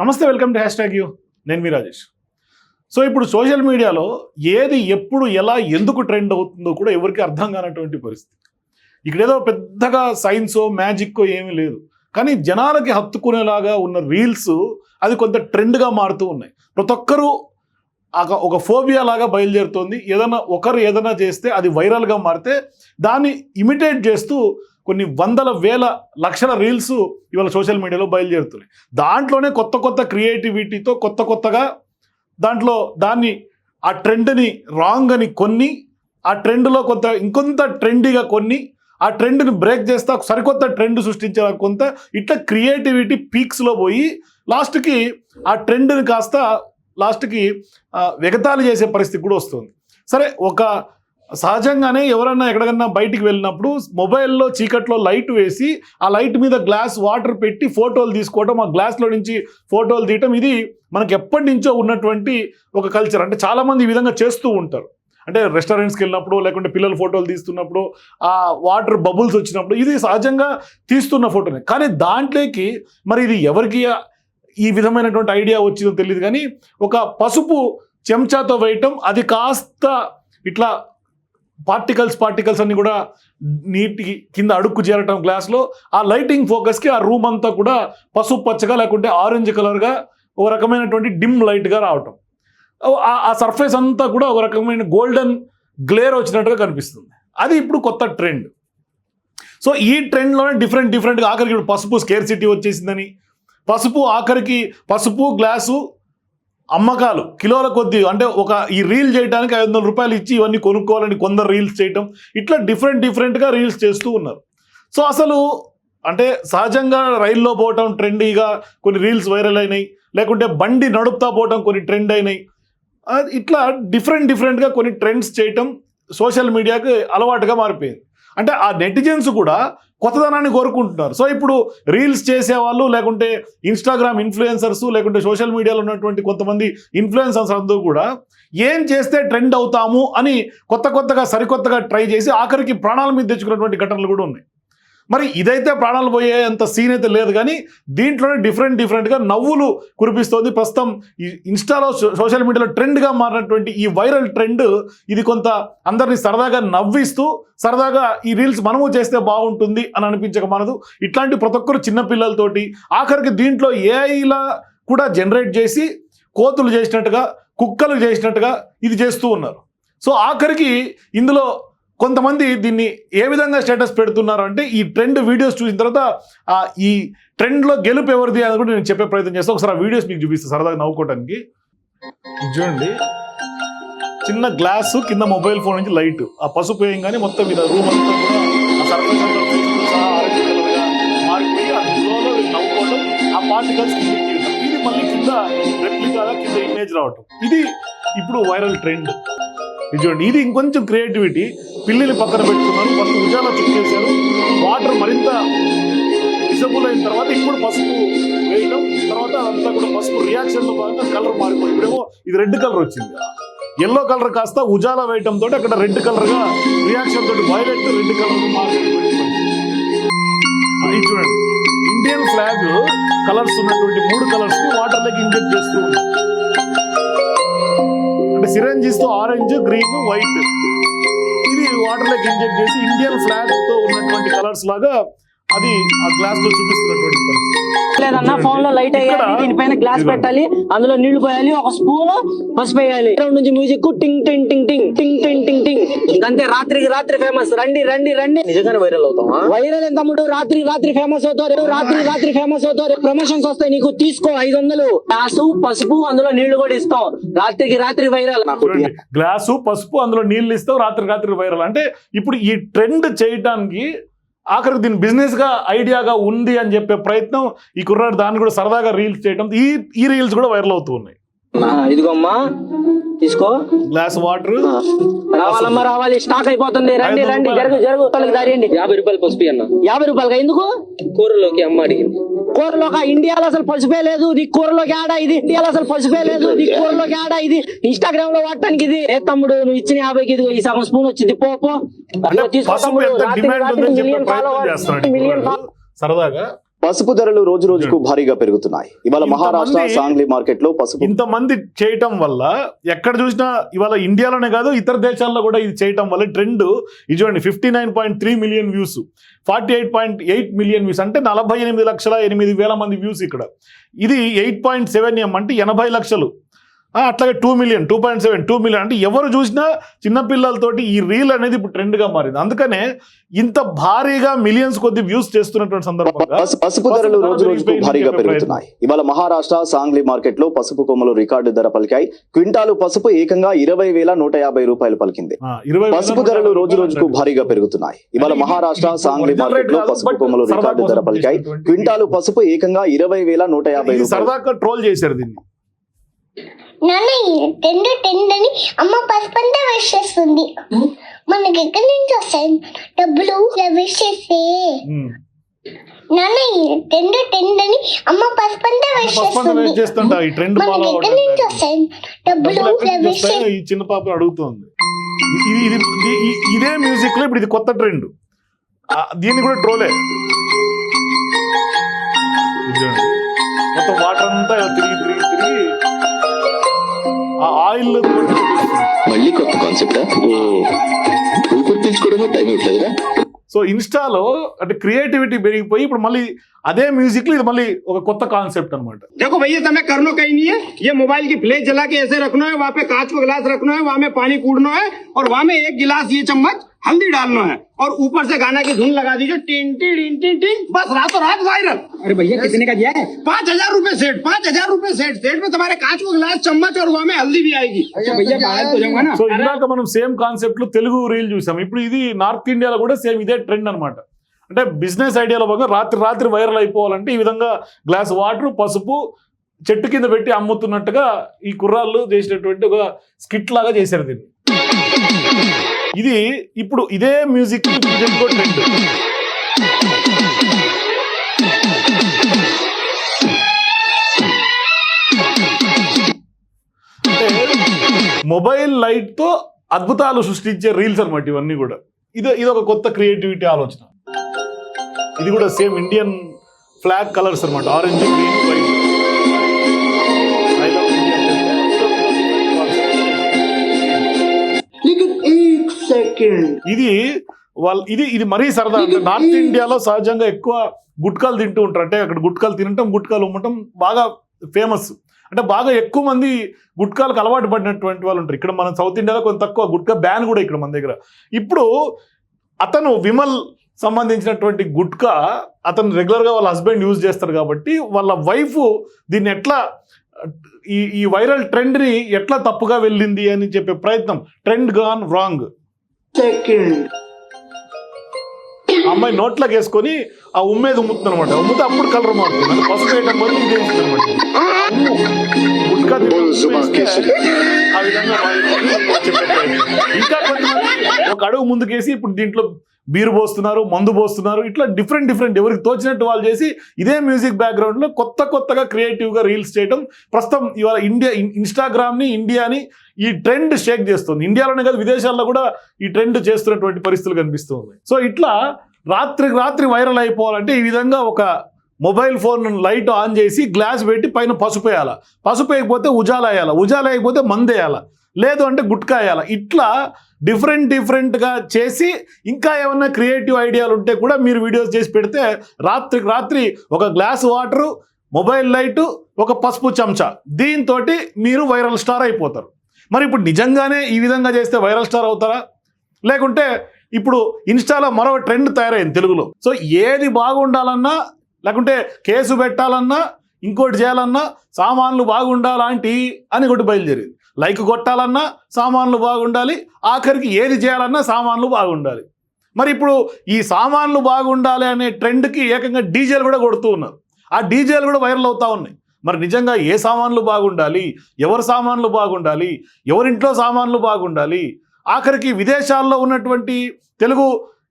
నమస్తే welcome to hashtag you. నేను మీ రాజేష్. సో ఇప్పుడు సోషల్ మీడియాలో ఏది ఎప్పుడు ఎలా ఎందుకు ట్రెండ్ అవుతుందో కూడా ఎవరికి అర్థం కానటువంటి పరిస్థితి. ఇక్కడ ఏదో పెద్దగా సైన్సో మ్యాజిక్కో ఏమీ లేదు. కానీ జనాలకి హత్తుకునేలాగా ఉన్న రీల్స్ అది కొంత ట్రెండ్గా మారుతూ ఉన్నాయి. ప్రతి ఒక్కరూ ఒక- ఒక ఫోబియా లాగా బయలుదేరుతోంది. ఏదైనా ఒకరు ఏదైనా చేస్తే అది వైరల్గా మారితే దాన్ని ఇమిటేట్ చేస్తూ కొన్ని వందల వేల లక్షల రీల్స్ ఇవాళ సోషల్ మీడియాలో బయలుదేరుతున్నాయి. దాంట్లోనే కొత్త కొత్త క్రియేటివిటీతో కొత్త కొత్తగా దాంట్లో దాన్ని ఆ ట్రెండ్ని రాంగ్ అని కొన్ని ఆ ట్రెండ్లో కొంత ఇంకొంత ట్రెండీగా కొన్ని ఆ ట్రెండ్ని బ్రేక్ చేస్తా సరికొత్త ట్రెండ్ సృష్టించే కొంత ఇట్లా క్రియేటివిటీ పీక్స్లో పోయి లాస్ట్కి ఆ ట్రెండ్ని కాస్త లాస్ట్కి ఎగతాళి చేసే పరిస్థితి కూడా వస్తుంది. సరే ఒక సహజంగానే ఎవరన్నా ఎక్కడికన్నా బయటికి వెళ్ళినప్పుడు మొబైల్లో చీకట్లో లైట్ వేసి ఆ లైట్ మీద గ్లాస్ వాటర్ పెట్టి ఫోటోలు తీసుకోవడం ఆ గ్లాస్లో నుంచి ఫోటోలు తీయటం ఇది మనకి ఎప్పటి నుంచో ఉన్నటువంటి ఒక కల్చర్ అంటే చాలామంది ఈ విధంగా చేస్తూ ఉంటారు. అంటే రెస్టారెంట్స్కి వెళ్ళినప్పుడు లేకుంటే పిల్లలు ఫోటోలు తీస్తున్నప్పుడు ఆ వాటర్ బబుల్స్ వచ్చినప్పుడు ఇది సహజంగా తీస్తున్న ఫోటోనే. కానీ దాంట్లోకి మరి ఇది ఎవరికి ఈ విధమైనటువంటి ఐడియా వచ్చిందో తెలియదు కానీ ఒక పసుపు చెంచాతో వేయటం అది కాస్త ఇట్లా పార్టికల్స్ పార్టికల్స్ అన్ని కూడా నీటికి కింద అడుక్కు చేరటం గ్లాస్లో ఆ లైటింగ్ ఫోకస్కి ఆ రూమ్ అంతా కూడా పసుపు పచ్చగా లేకుంటే ఆరెంజ్ కలర్గా ఒక రకమైనటువంటి డిమ్ లైట్గా రావటం. ఆ- ఆ సర్ఫేస్ అంతా కూడా ఒక రకమైన గోల్డెన్ గ్లేర్ వచ్చినట్టుగా కనిపిస్తుంది. అది ఇప్పుడు కొత్త ట్రెండ్ సో ఈ ట్రెండ్లోనే డిఫరెంట్ డిఫరెంట్గా ఆఖరికి ఇప్పుడు పసుపు స్కేర్ సిటీ వచ్చేసిందని పసుపు ఆఖరికి పసుపు గ్లాసు అమ్మకాలు కిలోల కొద్ది అంటే ఒక ఈ రీల్ చేయడానికి ఐదు వందల రూపాయలు ఇచ్చి ఇవన్నీ కొనుక్కోవాలని కొందరు రీల్స్ చేయటం ఇట్లా డిఫరెంట్ డిఫరెంట్గా రీల్స్ చేస్తూ ఉన్నారు. సో అసలు అంటే సహజంగా రైల్లో పోవటం ట్రెండీగా కొన్ని రీల్స్ వైరల్ అయినాయి లేకుంటే బండి నడుపుతా పోవటం కొన్ని ట్రెండ్ అయినాయి. ఇట్లా డిఫరెంట్ డిఫరెంట్గా కొన్ని ట్రెండ్స్ చేయటం సోషల్ మీడియాకి అలవాటుగా మారిపోయింది. అంటే ఆ నెటిజన్స్ కూడా కొత్తదనాన్ని కోరుకుంటున్నారు. సో ఇప్పుడు రీల్స్ చేసేవాళ్ళు లేకుంటే ఇన్స్టాగ్రామ్ ఇన్ఫ్లుయెన్సర్స్ లేకుంటే సోషల్ మీడియాలో ఉన్నటువంటి కొంతమంది ఇన్ఫ్లుయెన్సర్స్ అందరూ కూడా ఏం చేస్తే ట్రెండ్ అవుతాము అని కొత్త కొత్తగా సరికొత్తగా ట్రై చేసి ఆఖరికి ప్రాణాల మీద తెచ్చుకున్నటువంటి ఘటనలు కూడా ఉన్నాయి. మరి ఇదైతే ప్రాణాలు పోయే అంత సీన్ అయితే లేదు కానీ దీంట్లోనే డిఫరెంట్ డిఫరెంట్గా నవ్వులు కురిపిస్తోంది. ప్రస్తుతం ఈ ఇన్స్టాలో సోషల్ మీడియాలో ట్రెండ్గా మారినటువంటి ఈ వైరల్ ట్రెండ్ ఇది కొంత అందరినీ సరదాగా నవ్విస్తూ సరదాగా ఈ రీల్స్ మనము చేస్తే బాగుంటుంది అని అనిపించక మనదు. ఇట్లాంటి ప్రతి ఒక్కరు చిన్నపిల్లలతోటి ఆఖరికి దీంట్లో ఏఐలా కూడా జనరేట్ చేసి కోతులు చేసినట్టుగా కుక్కలు చేసినట్టుగా ఇది చేస్తూ ఉన్నారు. సో ఆఖరికి ఇందులో కొంతమంది దీన్ని ఏ విధంగా స్టేటస్ పెడుతున్నారు అంటే ఈ ట్రెండ్ వీడియోస్ చూసిన తర్వాత ఈ ట్రెండ్లో గెలుపు ఎవరిది అని కూడా నేను చెప్పే ప్రయత్నం చేస్తాను ఒకసారి ఆ వీడియోస్ మీకు చూపిస్తాను సరదాగా నవ్వుకోవడానికి చూడండి. చిన్న గ్లాస్ కింద మొబైల్ ఫోన్ నుంచి లైట్ ఆ పసుపు వేయంగానే మొత్తం మీద రూమ్ అంతా కూడా ఆ పార్టికల్స్ ఇది మళ్ళీ కింద రెప్లికాగా కింద ఇమేజ్ రావటం. ఇది ఇప్పుడు వైరల్ ట్రెండ్ చూడండి. ఇది ఇంకొంచెం క్రియేటివిటీ పిల్లిని పక్కన పెట్టుకున్నారు ఫస్ట్ ఉజాలో చుక్కేశారు వాటర్ మరింత విజబుల్ అయిన తర్వాత ఇప్పుడు పసుపు వేయడం తర్వాత అంతా కూడా పసుపు రియాక్షన్లో భాగంగా కలర్ మారిపోయి. ఇప్పుడేమో ఇది రెడ్ కలర్ వచ్చింది. ఎల్లో కలర్ కాస్త ఉజాలా వేయటంతో తోటి అక్కడ రెడ్ కలర్గా రియాక్షన్ తోటి వైలెట్ రెడ్ కలర్ మారినటువంటి ఇది చూడండి. ఇండియన్ ఫ్లాగ్ కలర్స్ ఉన్నటువంటి మూడు కలర్స్ వాటర్ లెక్ ఇంజెక్ట్ చేస్తూ ఉన్నాం అంటే సిరంజీస్తో ఆరెంజ్ గ్రీన్ వైట్ వాటర్లోకి ఇంజెక్ట్ చేసి ఇండియన్ ఫ్లాగ్తో ఉన్నటువంటి కలర్స్ లాగా అది ఆ గ్లాస్లో చూపిస్తున్నటువంటి పరిస్థితి. లేదన్నా ఫోన్లో లైట్ ఇక్కడ- దీనిపైన గ్లాస్. పెట్టాలి అందులో నీళ్ళు పోయాలి ఒక స్పూన్ పసుపు వేయాలి. నుంచి మ్యూజిక్ టింగ్ టింగ్ టింగ్ టింగ్ టింగ్ టింగ్ టింగ్ టింగ్. ఇంకంతే రాత్రికి రాత్రి ఫేమస్ రండి రండి రండి. నిజంగానే వైరల్ అవుతావా? వైరల్ ఎంత తమ్ముడు రాత్రి రాత్రి ఫేమస్ అవుతారు రాత్రి రాత్రి ఫేమస్ అవుతారు ప్రమోషన్స్ వస్తాయి నీకు తీసుకో ఐదు వందలు గ్లాసు పసుపు అందులో నీళ్ళు కూడా ఇస్తాం రాత్రికి రాత్రి వైరల్ గ్లాసు పసుపు అందులో నీళ్ళు ఇస్తావు రాత్రి రాత్రి వైరల్ అంటే ఇప్పుడు ఈ ట్రెండ్ చేయటానికి ఆఖరికి దీని బిజినెస్గా ఐడియాగా ఉంది అని చెప్పే ప్రయత్నం ఈ కుర్రాడు దాన్ని కూడా సరదాగా రీల్స్ చేయడం ఈ ఈ రీల్స్ కూడా వైరల్ అవుతూ ఉన్నాయి. ఇదిగోమ్మా తీసుకో. గ్లాస్ వాటర్ రావాలమ్మా రావాలి. స్టాక్ అయిపోతుంది. రండి రండి. రూపాయలు. జరుగు జరుగు వాళ్ళకి దారియండి యాభై రూపాయలు పసుపు అన్న. యాభై రూపాయలుగా ఎందుకు? కూరలోకి అమ్మ అడిగింది. కూరలో ఇండియాలో అసలు పసిపే లేదు. నీ కూరలోకి ఆడా ఇది? ఇండియాలో అసలు పసిపే లేదు. నీ కూరలోకి ఆడా ఇది? ఇన్స్టాగ్రామ్లో వాడటానికి ఇది? ఏ తమ్ముడు నువ్వు ఇచ్చిన యాభైకి ఇది ఈ సగం స్పూన్ వచ్చింది. పోపో మిలియన్ సరదాగా? పసుపు ధరలు రోజు రోజుకు భారీగా పెరుగుతున్నాయి. ఇవాళ మహారాష్ట్ర సాంగ్లీ మార్కెట్లో పసుపు. ఇంతమంది చేయటం వల్ల ఎక్కడ చూసినా ఇవాళ ఇండియాలోనే కాదు ఇతర దేశాల్లో కూడా ఇది చేయటం వల్ల ట్రెండ్ ఇది చూడండి fifty nine point three million views forty eight point eight million views అంటే నలభై ఎనిమిది లక్షల ఎనిమిది వేల మంది వ్యూస్ ఇక్కడ. ఇది ఎయిట్ పాయింట్ సెవెన్ ఎం అంటే ఎనభై లక్షలు. అట్లాగే two million two point seven two million అంటే ఎవరు చూసినా చిన్నపిల్లలతోటి ఈ రీల్ అనేది ఇప్పుడు ట్రెండ్గా మారింది. అందుకనే ఇంత భారీగా మిలియన్స్ కొద్ది వ్యూస్ చేస్తున్నటువంటి సందర్భంగా పసు- పసుపు ధరలు రోజు రోజుకు భారీగా పెరుగుతున్నాయి. ఇవాళ మహారాష్ట్ర సాంగ్లీ మార్కెట్లో పసుపు కొమ్మలు రికార్డు ధర పలికాయి. క్వింటాలు పసుపు ఏకంగా ఇరవై వేల నూట యాభై రూపాయలు పలికింది. పసుపు ధరలు రోజు రోజుకు భారీగా పెరుగుతున్నాయి. ఇవాళ మహారాష్ట్ర సాంగ్లీ మార్కెట్లో పసుపు కొమ్మలు రికార్డు ధర పలికాయి. క్వింటాలు పసుపు ఏకంగా ఇరవై వేల నూట యాభై రూపాయలు. ట్రోల్ చేశారు దీన్ని. నాన్న టెండు టెండు అని అమ్మ పసుపంతా వేస్ట్ చేస్తుంది. మనకి ఎక్కడి నుంచి వస్తాయి? డబ్బులు వేస్ట్ చేస్తే. నాన్న టెండు టెండు అని అమ్మ పసుపంతా వేస్ట్ చేస్తుంది. చేస్తుంటా ఈ ట్రెండ్ మనకి ఎక్కడి నుంచి వస్తాయి? డబ్బులు వేస్ట్ ఈ చిన్న పాప అడుగుతోంది. ఇది ఇది మ్యూజిక్లో ఇప్పుడు ఇది కొత్త ట్రెండ్ దీన్ని కూడా ట్రోలే. మొత్తం వాటర్ అంతా తిరిగి తిరిగి తిరిగి ఆయిల్ మళ్ళీ కొత్త కాన్సెప్టా ఓ ఊపిరి పీల్చుకోవడమే టైం ఇవ్వట్లేదురా. సో ఇన్స్టాలో అంటే క్రియేటివిటీ పెరిగిపోయి ఇప్పుడు మళ్ళీ అదే మ్యూజిక్ లో ఇది మళ్ళీ ఒక కొత్త కాన్సెప్ట్ అనమాట देखो भैया समय करना कहीं नहीं है ये मोबाइल की फ्लेश जला के ऐसे रखना है वहाँ पे कांच को गिलास रखना है वहाँ में पानी कूड़ना है और वहाँ में एक गिलास ये चम्मच हल्दी डालना है और ऊपर से गाना की धुन लगा दीजिए टिन टिन टिन टिन टिन बस रातों रात वायरल अरे भैया कितने का दिया है पाँच हजार रूपए सेट पाँच हजार रूपए सेट सेट में तुम्हारे कांच को गिलास चम्मच और वहाँ में हल्दी भी आएगी अच्छा भैया बाहर तो जाऊंगा ना సో ఇందాక మనం సేమ్ కాన్సెప్ట్ లో తెలుగు రీల్ చూసాం ఇప్పుడు ఇది నార్త్ ఇండియాలో కూడా సేమ్ ఇదే ట్రెండ్ అన్నమాట అంటే బిజినెస్ ఐడియాలో భాగంగా రాత్రి రాత్రి వైరల్ అయిపోవాలంటే ఈ విధంగా గ్లాస్ వాటర్ పసుపు చెట్టు కింద పెట్టి అమ్ముతున్నట్టుగా ఈ కుర్రాళ్ళు చేసినటువంటి ఒక స్కిట్ లాగా చేశారు దీన్ని. ఇది ఇప్పుడు ఇదే మ్యూజిక్ ట్రెండ్ మొబైల్ లైట్తో అద్భుతాలు సృష్టించే రీల్స్ అన్నమాట ఇవన్నీ కూడా. ఇది ఇది ఒక కొత్త క్రియేటివిటీ ఆలోచన. ఇది కూడా సేమ్ ఇండియన్ ఫ్లాగ్ కలర్స్ అన్నమాట. ఆరెంజ్ గ్రీన్ వైట్ ఇది వాళ్ళ ఇది ఇది మరీ సరదా. అంటే నార్త్ ఇండియాలో సహజంగా ఎక్కువ గుట్కాలు తింటూ ఉంటారు. అంటే అక్కడ గుట్కాలు తినటం గుట్కాలు ఉమ్మటం బాగా ఫేమస్ అంటే బాగా ఎక్కువ మంది గుట్కాలకు అలవాటు పడినటువంటి వాళ్ళు ఉంటారు. ఇక్కడ మన సౌత్ ఇండియాలో కొంత తక్కువ గుట్కా బ్యాన్ కూడా ఇక్కడ మన దగ్గర. ఇప్పుడు అతను విమల్ సంబంధించినటువంటి గుట్కా అతను రెగ్యులర్గా వాళ్ళ హస్బెండ్ యూజ్ చేస్తారు కాబట్టి వాళ్ళ వైఫ్ దీన్ని ఎట్లా ఈ ఈ వైరల్ ట్రెండ్ని ఎట్లా తప్పుగా వెళ్ళింది అని చెప్పే ప్రయత్నం. ట్రెండ్ గాన్ రాంగ్ అమ్మాయి నోట్లోకి వేసుకొని ఆ ఉమ్మేది ఉమ్ముతుంది అనమాట ఉమ్మితే అప్పుడు కలర్ మారుతుంది. పసుపు వేయడం వల్ల ఇది అనమాట గుట్కా ఆ విధంగా. ఇంకా కొంతమంది ఒక అడుగు ముందుకేసి ఇప్పుడు దీంట్లో బీరు పోస్తున్నారు మందు పోస్తున్నారు ఇట్లా డిఫరెంట్ డిఫరెంట్ ఎవరికి తోచినట్టు వాళ్ళు చేసి ఇదే మ్యూజిక్ బ్యాక్గ్రౌండ్లో కొత్త కొత్తగా క్రియేటివ్గా రీల్స్ చేయడం ప్రస్తుతం ఇవాళ ఇండియా ఇన్స్టాగ్రామ్ని ఇండియాని ఈ ట్రెండ్ షేక్ చేస్తుంది. ఇండియాలోనే కాదు విదేశాల్లో కూడా ఈ ట్రెండ్ చేస్తున్నటువంటి పరిస్థితులు కనిపిస్తూ ఉన్నాయి సో ఇట్లా రాత్రికి రాత్రి వైరల్ అయిపోవాలంటే ఈ విధంగా ఒక మొబైల్ ఫోన్ లైట్ ఆన్ చేసి గ్లాస్ పెట్టి పైన పసుపు వేయాల. పసుపు వేయకపోతే ఉజాల వేయాలి. ఉజాల వేయకపోతే మందు లేదు అంటే గుట్కా ఇట్లా డిఫరెంట్ డిఫరెంట్గా చేసి ఇంకా ఏమన్నా క్రియేటివ్ ఐడియాలు ఉంటే కూడా మీరు వీడియోస్ చేసి పెడితే రాత్రికి రాత్రి ఒక గ్లాస్ వాటరు మొబైల్ లైటు ఒక పసుపు చెంచా. దీంతో మీరు వైరల్ స్టార్ అయిపోతారు. మరి ఇప్పుడు నిజంగానే ఈ విధంగా చేస్తే వైరల్ స్టార్ అవుతారా? లేకుంటే ఇప్పుడు ఇన్స్టాలో మరో ట్రెండ్ తయారైంది తెలుగులో. సో ఏది బాగుండాలన్నా లేకుంటే కేసు పెట్టాలన్నా ఇంకోటి చేయాలన్నా సామాన్లు బాగుండాలాంటి అని ఒకటి బయలుదేరింది. లైక్ కొట్టాలన్నా సామాన్లు బాగుండాలి. ఆఖరికి ఏది చేయాలన్నా సామాన్లు బాగుండాలి. మరి ఇప్పుడు ఈ సామాన్లు బాగుండాలి అనే ట్రెండ్కి ఏకంగా డీజేలు కూడా కొడుతూ ఉన్నారు. ఆ డీజేలు కూడా వైరల్ అవుతూ ఉన్నాయి. మరి నిజంగా ఏ సామాన్లు బాగుండాలి? ఎవరి సామాన్లు బాగుండాలి? ఎవరింట్లో సామాన్లు బాగుండాలి? ఆఖరికి విదేశాల్లో ఉన్నటువంటి తెలుగు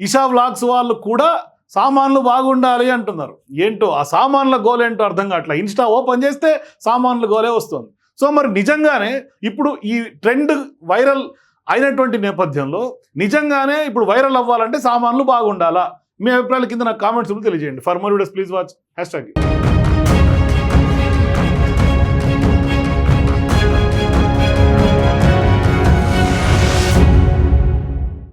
ఇషా వ్లాగ్స్ వాళ్ళు కూడా సామాన్లు బాగుండాలి అంటున్నారు. ఏంటో ఆ సామాన్ల గోల్ ఏంటో అర్థం కావట్లే. ఇన్స్టా ఓపెన్ చేస్తే సామాన్ల గోలే వస్తుంది. సో మరి నిజంగానే ఇప్పుడు ఈ ట్రెండ్ వైరల్ అయినటువంటి నేపథ్యంలో నిజంగానే ఇప్పుడు వైరల్ అవ్వాలంటే సామాన్లు బాగుండాలా? మీ అభిప్రాయాల కింద నాకు కామెంట్స్ తెలియజేయండి. For more videos please watch hashtag